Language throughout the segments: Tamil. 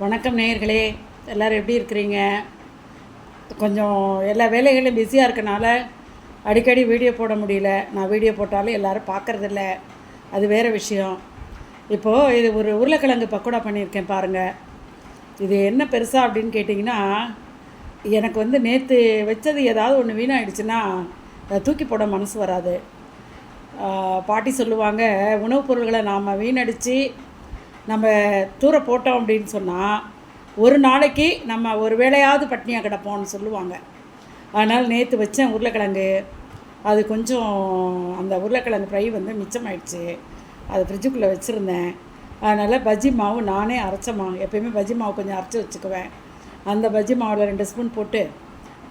வணக்கம் நேயர்களே எல்லோரும் எப்படி இருக்கிறீங்க? கொஞ்சம் எல்லா வேலைகளும் பிஸியாக இருக்கனால அடிக்கடி வீடியோ போட முடியல. நான் வீடியோ போட்டாலும் எல்லோரும் பார்க்குறதில்ல. அது வேறு விஷயம். இப்போது இது ஒரு உருளைக்கிழங்கு பக்கோடா பண்ணியிருக்கேன் பாருங்கள் இது என்ன பெருசாக அப்படின்னு கேட்டிங்கன்னா எனக்கு வந்து நேற்று வச்சது ஏதாவது ஒன்று வீணாகிடுச்சுன்னா தூக்கி போட மனசு வராது. பாட்டி சொல்லுவாங்க உணவுப் பொருள்களை நாம் வீணடித்து நம்ம தூர போட்டோம் அப்படின்னு சொன்னால் ஒரு நாளைக்கு நம்ம ஒரு வேளையாவது பட்னியாக கிடப்போம்னு சொல்லுவாங்க. அதனால் நேற்று வச்சேன் உருளைக்கிழங்கு அது கொஞ்சம் அந்த உருளைக்கிழங்கு ஃப்ரை வந்து மிச்சமாயிடுச்சு. அது ஃப்ரிட்ஜுக்குள்ளே வச்சுருந்தேன். அதனால் பஜ்ஜி மாவு நானே அரைச்ச மாவு எப்பயுமே பஜ்ஜி மாவு கொஞ்சம் அரைச்சி வச்சுக்குவேன். அந்த பஜ்ஜி மாவில் ரெண்டு ஸ்பூன் போட்டு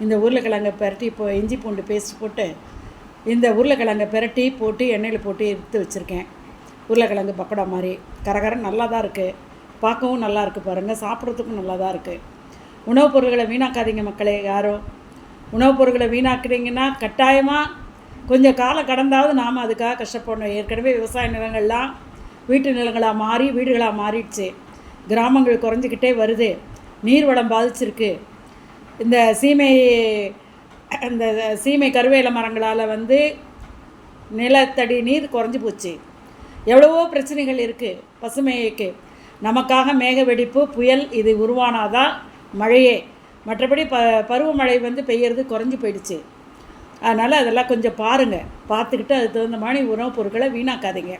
இந்த உருளைக்கிழங்கை பெரட்டி இப்போ இஞ்சி பூண்டு பேஸ்ட் போட்டு இந்த உருளைக்கிழங்கை பிரட்டி போட்டு எண்ணெயில் போட்டு எடுத்து வச்சுருக்கேன். உருளைக்கிழங்கு பக்கோடா மாதிரி. கரகரம் நல்லா தான் இருக்குது பார்க்கவும் நல்லா இருக்குது பாருங்கள் சாப்பிட்றதுக்கும் நல்லா தான் இருக்குது உணவுப் பொருட்களை வீணாக்காதீங்க மக்களே யாரும். உணவுப் பொருட்களை வீணாக்குறீங்கன்னா கட்டாயமாக கொஞ்சம் காலம் கடந்தாவது நாம் அதுக்காக கஷ்டப்படணும் ஏற்கனவே விவசாய நிலங்கள்லாம் வீட்டு நிலங்களாக மாறி வீடுகளாக மாறிடுச்சு. கிராமங்கள் குறைஞ்சிக்கிட்டே வருது. நீர் வளம் பாதிச்சிருக்கு. இந்த சீமை இந்த சீமை கருவேல மரங்களால் வந்து நிலத்தடி நீர் குறைஞ்சி போச்சு. எவ்வளவோ பிரச்சனைகள் இருக்குது பசுமைக்கு. நமக்காக மேக வெடிப்பு புயல் இது உருவானாதான் மழையே. மற்றபடி ப பருவமழை வந்து பெய்யறது குறைஞ்சி போயிடுச்சு. அதனால் அதெல்லாம் கொஞ்சம் பாருங்கள் பார்த்துக்கிட்டு அதுக்கு தகுந்த மாதிரி உணவுப் பொருட்களை வீணாக்காதீங்க.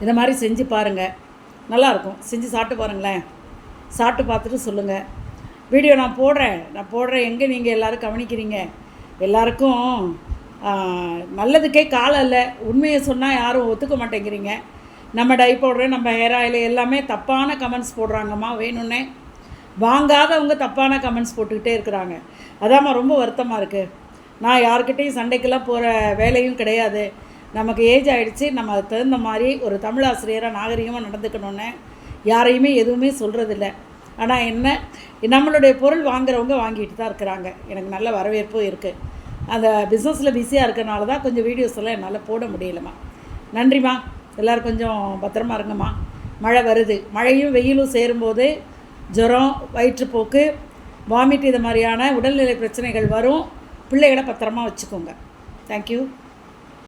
இந்த மாதிரி செஞ்சு பாருங்கள் நல்லாயிருக்கும் செஞ்சு சாப்பிட்டு பாருங்களேன். சாப்பிட்டு பார்த்துட்டு சொல்லுங்கள் வீடியோ நான் போடுறேன். நான் போடுறேன். எங்கே நீங்கள் எல்லோரும் கவனிக்கிறீங்க? எல்லாருக்கும் நல்லதுக்கே காலம் இல்லை உண்மையை சொன்னால் யாரும் ஒத்துக்க மாட்டேங்கிறீங்க. நம்ம டை போடுற நம்ம ஹேர் ஆயில் எல்லாமே தப்பான கமெண்ட்ஸ் போடுறாங்கம்மா வேணும்னே. வாங்காதவங்க தப்பான கமெண்ட்ஸ் போட்டுக்கிட்டே இருக்கிறாங்க. அதாம்மா ரொம்ப வருத்தமாக இருக்குது நான் யாருக்கிட்டேயும் சண்டைக்கெல்லாம் போகிற வேலையும் கிடையாது. நமக்கு ஏஜ் ஆகிடுச்சு நம்ம அதுக்கு தகுந்த மாதிரி ஒரு தமிழ் ஆசிரியராக நாகரிகமாக நடந்துக்கணும்னு யாரையுமே எதுவுமே சொல்கிறதில்ல ஆனால் என்ன நம்மளுடைய பொருள் வாங்குறவங்க வாங்கிட்டு தான் இருக்கிறாங்க. எனக்கு நல்ல வரவேற்பும் இருக்குது அந்த பிஸ்னஸில் பிஸியாக இருக்கனால தான் கொஞ்சம் வீடியோஸ் எல்லாம் என்னால் போட முடியலம்மா. நன்றிம்மா. எல்லோரும் கொஞ்சம் பத்திரமா இருங்கம்மா. மழை வருது. மழையும் வெயிலும் சேரும்போது ஜுரம் வயிற்றுப்போக்கு வாமிட் இது மாதிரியான உடல்நிலை பிரச்சனைகள் வரும். பிள்ளைகளை பத்திரமா வச்சுக்கோங்க. தேங்க்யூ